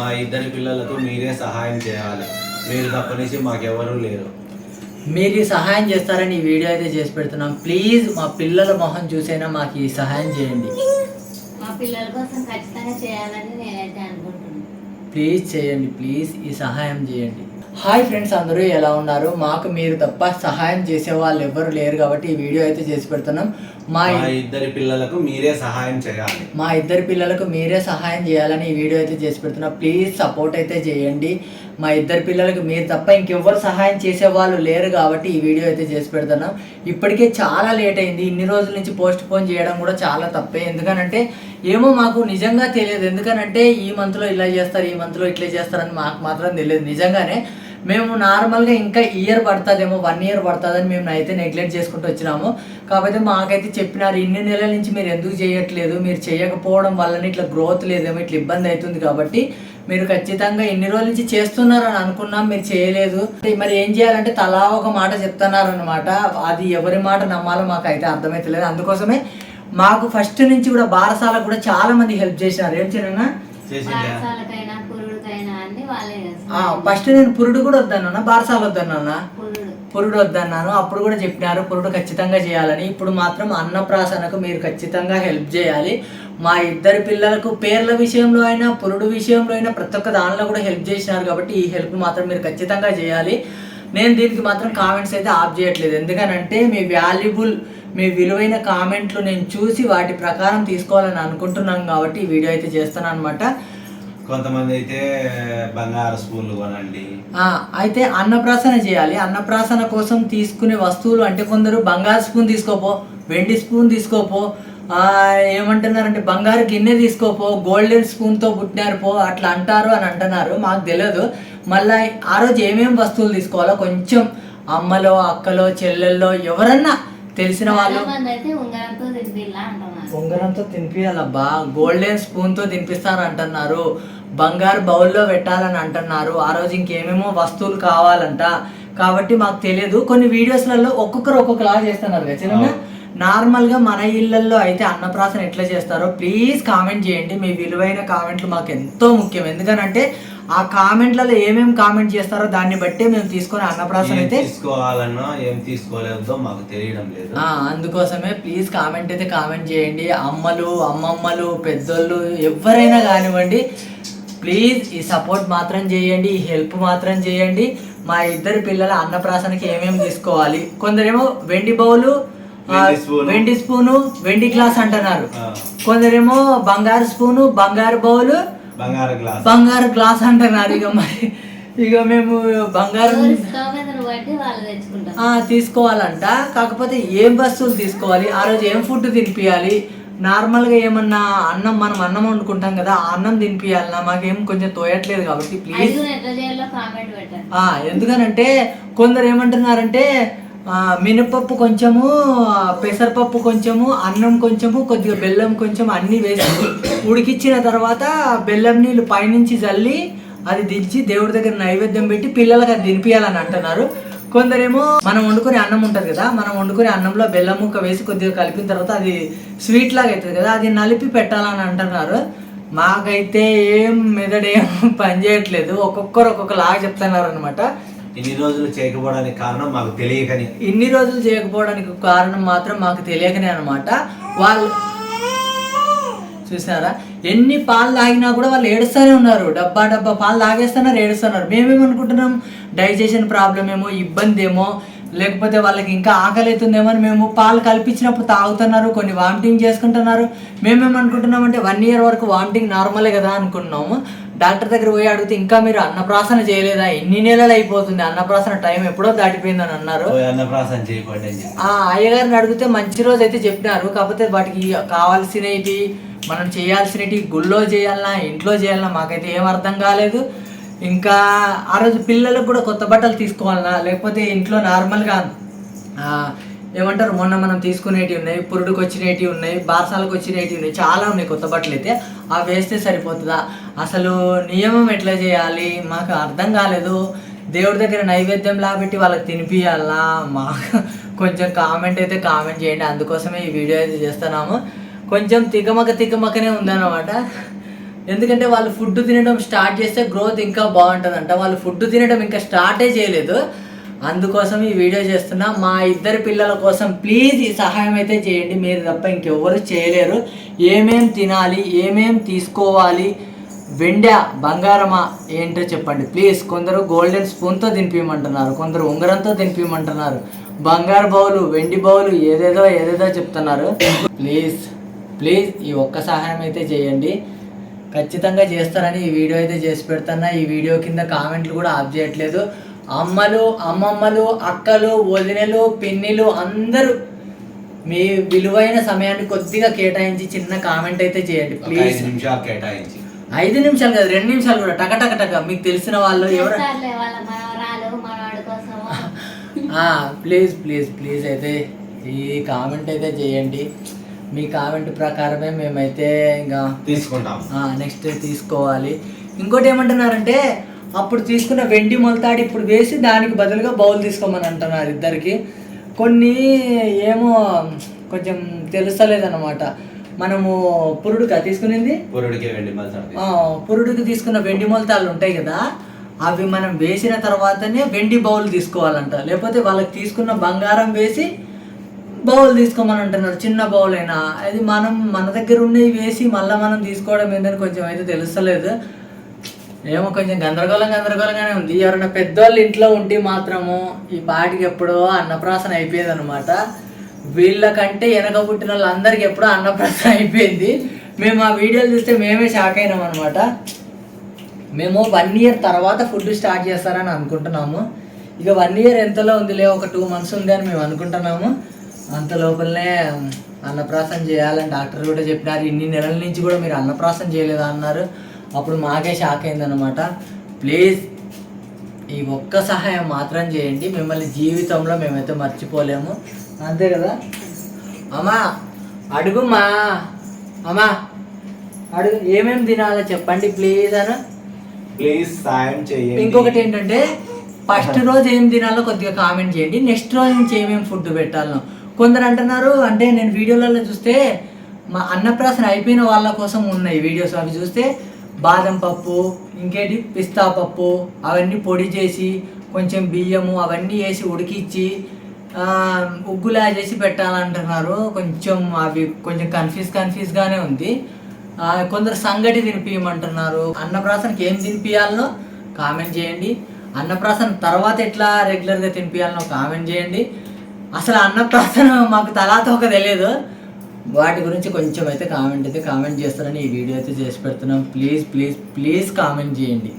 మా ఇద్దరి పిల్లలకు మీరే సహాయం చేయాలి. మీరు తప్పనిసి మాకెవరూ లేరు. మీరు ఈ సహాయం చేస్తారని ఈ వీడియో అయితే చేసి పెడుతున్నాం. ప్లీజ్ మా పిల్లల మొహం చూసైనా మాకు ఈ సహాయం చేయండి. మా పిల్లల కోసం ఖచ్చితంగా చేయాలని నేనైతే అనుకుంటున్నాను ప్లీజ్ చేయండి. ప్లీజ్ ఈ సహాయం చేయండి. హాయ్ ఫ్రెండ్స్ అందరూ ఎలా ఉన్నారు? మాకు మీరు తప్ప సహాయం చేసే వాళ్ళు ఎవ్వరు లేరు కాబట్టి ఈ వీడియో అయితే చేసి పెడుతున్నాం. మా మా ఇద్దరి పిల్లలకు మీరే సహాయం చేయాలి. మా ఇద్దరి పిల్లలకు మీరే సహాయం చేయాలని ఈ వీడియో అయితే చేసి పెడుతున్నా. ప్లీజ్ సపోర్ట్ అయితే చేయండి. మా ఇద్దరి పిల్లలకు మీరు తప్ప ఇంకెవ్వరు సహాయం చేసే వాళ్ళు లేరు కాబట్టి ఈ వీడియో అయితే చేసి పెడుతున్నాం. ఇప్పటికే చాలా లేట్ అయింది. ఇన్ని రోజుల నుంచి పోస్ట్ పోన్ చేయడం కూడా చాలా తప్పే. ఎందుకనంటే ఏమో మాకు నిజంగా తెలియదు. ఎందుకనంటే ఈ మంత్లో ఇలా చేస్తారు ఈ మంత్లో ఇట్లా చేస్తారని మాకు మాత్రం తెలియదు. నిజంగానే మేము నార్మల్గా ఇంకా ఇయర్ పడుతుందేమో వన్ ఇయర్ పడుతుందని మేము అయితే నెగ్లెక్ట్ చేసుకుంటూ వచ్చినాము. కాకపోతే మాకైతే చెప్పినారు ఇన్ని నెలల నుంచి మీరు ఎందుకు చేయట్లేదు? మీరు చేయకపోవడం వల్లనే ఇట్లా గ్రోత్ లేదేమో ఇట్లా ఇబ్బంది అవుతుంది కాబట్టి మీరు ఖచ్చితంగా ఇన్ని రోజుల నుంచి చేస్తున్నారని అనుకున్నాం మీరు చేయలేదు. మరి ఏం చేయాలంటే తలా ఒక మాట చెప్తున్నారనమాట అది ఎవరి మాట నమ్మాలో మాకు అయితే అర్థమైతలేదు. అందుకోసమే మాకు ఫస్ట్ నుంచి కూడా బారసాలకు కూడా చాలా మంది హెల్ప్ చేసినారు. ఏం చిన్న చేసిందా పాఠశాలకైనా పురుడుకైనా అన్ని వాళ్ళే చేస్తారు ఫస్ట్ నేను పురుడు కూడా వద్దన్నా బారసాల వద్దన్నా పురుడు. పురుడు వద్దన్నాను. అప్పుడు కూడా చెప్పినారు పురుడు ఖచ్చితంగా చేయాలని. ఇప్పుడు మాత్రం అన్నప్రాసనకు మీరు ఖచ్చితంగా హెల్ప్ చేయాలి. మా ఇద్దరి పిల్లలకు పేర్ల విషయంలో అయినా పురుడు విషయంలో అయినా ప్రతి ఒక్క దానిలో కూడా హెల్ప్ చేసినారు కాబట్టి ఈ హెల్ప్ మాత్రం మీరు ఖచ్చితంగా చేయాలి. నేను దీనికి మాత్రం కామెంట్స్ అయితే ఆఫ్ చేయట్లేదు. ఎందుకనంటే మీ వాల్యుబుల్ మీ విలువైన కామెంట్లు నేను చూసి వాటి ప్రకారం తీసుకోవాలని అనుకుంటున్నాను కాబట్టి ఈ వీడియో అయితే చేస్తాను అనమాట కొంతమంది అయితే బంగారు స్పూన్లు కొనండి. ఆ, అయితే అన్నప్రాసన చేయాలి. అన్నప్రాసన కోసం తీసుకునే వస్తువులు అంటే కొందరు బంగారు స్పూన్ తీసుకోపో వెండి స్పూన్ తీసుకోపో ఆ, ఏమంటున్నారంటే బంగారు గిన్నె తీసుకోపో గోల్డెన్ స్పూన్తో పుట్టినారు పో అట్లా అంటారు అని అంటున్నారు. మాకు తెలియదు మళ్ళీ ఆ రోజు ఏమేమి వస్తువులు తీసుకోవాలో కొంచెం అమ్మలో అక్కలో చెల్లెల్లో ఎవరన్నా తెలిసిన వాళ్ళు ఉంగరంతో తినిపించాలబ్బా గోల్డెన్ స్పూన్తో తినిపిస్తాను అంటున్నారు బంగారు బౌల్లో పెట్టాలని అంటున్నారు. ఆ రోజు ఇంకేమేమో వస్తువులు కావాలంట. కాబట్టి మాకు తెలియదు కొన్ని వీడియోస్లలో ఒక్కొక్కరు ఒక్కొక్కలా చేస్తున్నారు కదా చిన్న నార్మల్గా మన ఇళ్ళల్లో అయితే అన్నప్రాసన ఎట్లా చేస్తారో ప్లీజ్ కామెంట్ చేయండి. మీ విలువైన కామెంట్లు మాకు ఎంతో ముఖ్యం. ఎందుకనంటే ఆ కామెంట్లలో ఏమేమి కామెంట్ చేస్తారో దాన్ని బట్టే మేము తీసుకొని అన్నప్రాసన అయితే తీసుకోవాలనో ఏం తీసుకోలేదో మాకు తెలియడం లేదు. అందుకోసమే ప్లీజ్ కామెంట్ అయితే కామెంట్ చేయండి. అమ్మలు అమ్మమ్మలు పెద్దోళ్ళు ఎవరైనా కానివ్వండి. ప్లీజ్ ఈ సపోర్ట్ మాత్రం చేయండి ఈ హెల్ప్ మాత్రం చేయండి. మా ఇద్దరు పిల్లల అన్నప్రాసనకి ఏమేమి తీసుకోవాలి? కొందరేమో వెండి బౌలు వెండి స్పూను. వెండి గ్లాస్ అంటున్నారు. కొందరేమో బంగారు స్పూను బంగారు బౌలు బంగారు గ్లాస్. బంగారు గ్లాస్ అంటున్నారు. ఇక మరి ఇక మేము బంగారు తీసుకోవాలంట. కాకపోతే ఏం వస్తువులు తీసుకోవాలి? ఆ రోజు ఏం ఫుడ్ తినిపించాలి నార్మల్గా ఏమన్నా అన్నం మనం అన్నం వండుకుంటాం కదా ఆ అన్నం తినిపించాలన్నా మాకేం కొంచెం తోయట్లేదు కాబట్టి ప్లీజ్ ఎందుకనంటే కొందరు ఏమంటున్నారంటే మినపప్పు కొంచెము పెసరపప్పు కొంచెము అన్నం కొంచెము కొద్దిగా బెల్లం కొంచెం అన్నీ వేసి ఉడికిచ్చిన తర్వాత బెల్లం నీళ్ళు పైనుంచి చల్లి అది దించి దేవుడి దగ్గర నైవేద్యం పెట్టి పిల్లలకు అది తినిపించాలని అంటున్నారు. కొందరేమో మనం వండుకునే అన్నం ఉంటుంది కదా మనం వండుకునే అన్నంలో బెల్లం ముక్క వేసి కొద్దిగా కలిపిన తర్వాత అది స్వీట్ లాగా అవుతుంది కదా అది నలిపి పెట్టాలని అంటున్నారు. మాకైతే ఏం మెదడేం పని చేయట్లేదు ఒక్కొక్కరు ఒక్కొక్కలాగా చెప్తున్నారు అనమాట ఇన్ని రోజులు చేయకపోవడానికి కారణం మాకు తెలియకని. ఇన్ని రోజులు చేయకపోవడానికి కారణం మాత్రం మాకు తెలియకనే అనమాట వాళ్ళు చూసారా? ఎన్ని పాలు తాగినా కూడా వాళ్ళు ఏడుస్తూనే ఉన్నారు. డబ్బా డబ్బా పాలు తాగేస్తున్నారు ఏడుస్తున్నారు. మేమేమనుకుంటున్నాం? డైజెషన్ ప్రాబ్లం ఏమో ఇబ్బంది ఏమో లేకపోతే వాళ్ళకి ఇంకా ఆకలి అవుతుందేమో అని మేము పాలు కల్పించినప్పుడు తాగుతున్నారు కొన్ని వామిటింగ్ చేసుకుంటున్నారు. మేమేమనుకుంటున్నాం అంటే వన్ ఇయర్ వరకు వామిటింగ్ నార్మలే కదా అనుకున్నాము. డాక్టర్ దగ్గర పోయి అడిగితే ఇంకా మీరు అన్నప్రాసన చేయలేదా? ఎన్ని నెలలు అయిపోతుంది? అన్నప్రాసన టైం ఎప్పుడో దాటిపోయిందని అన్నారు. అన్నప్రాసన చేయకండి ఆ అయ్యగారిని అడిగితే మంచి రోజు అయితే చెప్పినారు. కాకపోతే వాటికి కావాల్సినవి మనం చేయాల్సినవి గుళ్ళో చేయాలన్నా ఇంట్లో చేయాలన్నా మాకైతే ఏం అర్థం కాలేదు. ఇంకా ఆ రోజు పిల్లలకు కూడా కొత్త బట్టలు తీసుకోవాలన్నా లేకపోతే ఇంట్లో నార్మల్గా ఏమంటారు మొన్న మనం తీసుకునేటివి ఉన్నాయి పురుడుకు వచ్చినవి ఉన్నాయి బారసాలకు వచ్చినవి ఉన్నాయి చాలా ఉన్నాయి కొత్త బట్టలు అయితే. అవి వేస్తే సరిపోతుందా? అసలు నియమం ఎట్లా చేయాలి? మాకు అర్థం కాలేదు. దేవుడి దగ్గర నైవేద్యం లాబెట్టి వాళ్ళకి తినిపియాలా? మాకు కొంచెం కామెంట్ అయితే కామెంట్ చేయండి. అందుకోసమే ఈ వీడియో అయితే చేస్తున్నాము. కొంచెం తికమక తికమకనే ఉందన్నమాట. ఎందుకంటే వాళ్ళు ఫుడ్ తినడం స్టార్ట్ చేస్తే గ్రోత్ ఇంకా బాగుంటుందంట. వాళ్ళు ఫుడ్ తినడం ఇంకా స్టార్టే చేయలేదు. అందుకోసం ఈ వీడియో చేస్తున్నా. మా ఇద్దరు పిల్లల కోసం ప్లీజ్ ఈ సహాయం అయితే చేయండి. మీరు తప్ప ఇంకెవ్వరు చేయలేరు. ఏమేం తినాలి ఏమేం తీసుకోవాలి వెండా బంగారమా ఏంటో చెప్పండి. ప్లీజ్ కొందరు గోల్డెన్ స్పూన్తో తినిపించమంటున్నారు కొందరు ఉంగరంతో తినిపించమంటున్నారు బంగారు బౌలు వెండి బౌలు ఏదేదో ఏదేదో చెప్తున్నారు. ప్లీజ్. ప్లీజ్ ఈ ఒక్క సహాయం అయితే చేయండి. ఖచ్చితంగా చేస్తారని ఈ వీడియో అయితే చేసి పెడుతున్నా. ఈ వీడియో కింద కామెంట్లు కూడా ఆఫ్ చేయట్లేదు. అమ్మలు అమ్మమ్మలు అక్కలు వదినలు పిన్నిలు అందరూ మీ విలువైన సమయాన్ని కొద్దిగా కేటాయించి చిన్న కామెంట్ అయితే చేయండి. ప్లీజ్. ఐదు నిమిషాలు కేటాయించి. ఐదు నిమిషాలు కాదు రెండు నిమిషాలు కూడా. టక టక టక. మీకు తెలిసిన వాళ్ళు ఎవరు? ప్లీజ్ ప్లీజ్ ప్లీజ్ అయితే ఈ కామెంట్ అయితే చేయండి. మీ కామెంట్ ప్రకారమే మేమైతే ఇంకా తీసుకుంటాం నెక్స్ట్ తీసుకోవాలి. ఇంకోటి ఏమంటున్నారంటే అప్పుడు తీసుకున్న వెండి మొలతాడు ఇప్పుడు వేసి దానికి బదులుగా బౌల్ తీసుకోమని అంటున్నారు ఇద్దరికి. కొన్ని ఏమో కొంచెం తెలుస్తలేదన్నమాట. మనము పురుడుగా తీసుకునింది? పురుడికి పురుడుకి తీసుకున్న వెండి మొలతాళ్ళు ఉంటాయి కదా అవి మనం వేసిన తర్వాతనే వెండి బౌల్ తీసుకోవాలంట. లేకపోతే వాళ్ళకి తీసుకున్న బంగారం వేసి బౌల్ తీసుకోమని అంటున్నారు చిన్న బౌల్ అయినా. అది మనం మన దగ్గర ఉన్నవి వేసి మళ్ళీ మనం తీసుకోవడం ఏంటని కొంచెం అయితే తెలుస్తలేదు. ఏమో కొంచెం గందరగోళం గందరగోళంగానే ఉంది. ఎవరైనా పెద్దవాళ్ళు ఇంట్లో ఉంటే మాత్రము ఈ పాటికి ఎప్పుడో అన్నప్రాసన అయిపోయేది అనమాట వీళ్ళకంటే వెనక పుట్టిన వాళ్ళందరికీ ఎప్పుడో అన్నప్రాసన అయిపోయింది. మేము ఆ వీడియోలు చూస్తే మేమే షాక్ అయినాం అనమాట మేము వన్ ఇయర్ తర్వాత ఫుడ్ స్టార్ట్ చేస్తారని అనుకుంటున్నాము. ఇక వన్ ఇయర్ ఎంతలో ఉందిలే ఒక టూ మంత్స్ ఉంది అని మేము అనుకుంటున్నాము. అంత లోపలనే అన్నప్రాసన చేయాలని డాక్టర్ కూడా చెప్పినారు. ఇన్ని నెలల నుంచి కూడా మీరు అన్నప్రాసన చేయలేదా అన్నారు. అప్పుడు మాకే షాక్ అయిందనమాట ప్లీజ్ ఈ ఒక్క సహాయం మాత్రం చేయండి. మిమ్మల్ని జీవితంలో మేమైతే మర్చిపోలేము. అంతే కదా? అమ్మా అడుగుమా అమ్మా అడుగు ఏమేమి తినాలో చెప్పండి ప్లీజ్ అన్న ప్లీజ్ సాయం చేయండి. ఇంకొకటి ఏంటంటే ఫస్ట్ రోజు ఏం తినాలో కొద్దిగా కామెంట్ చేయండి. నెక్స్ట్ రోజు నుంచి ఏమేమి ఫుడ్ పెట్టాలనో. కొందరు అంటున్నారు అంటే నేను వీడియోలలో చూస్తే మా అన్నప్రాసన అయిపోయిన వాళ్ళ కోసం ఉన్నాయి వీడియోస్. అవి చూస్తే బాదం పప్పు ఇంకేంటి? పిస్తా పప్పు అవన్నీ పొడి చేసి కొంచెం బియ్యము అవన్నీ వేసి ఉడికిచ్చి ఉగ్గులా చేసి పెట్టాలంటున్నారు. కొంచెం అవి కొంచెం కన్ఫ్యూజ్ కన్ఫ్యూజ్గానే ఉంది. కొందరు సంగటి తినిపించమంటున్నారు అన్నప్రాసనకి ఏం తినిపించాలనో కామెంట్ చేయండి. అన్నప్రాసన తర్వాత ఎట్లా రెగ్యులర్గా తినిపించాలనో కామెంట్ చేయండి. అసలు అన్నప్రాసన మాకు తలాతోక తెలియదు వాటి గురించి కొంచెం అయితే కామెంట్ అయితే కామెంట్ చేస్తారని ఈ వీడియో అయితే చేసి పెడుతున్నాం. ప్లీజ్ ప్లీజ్ ప్లీజ్ కామెంట్ చేయండి.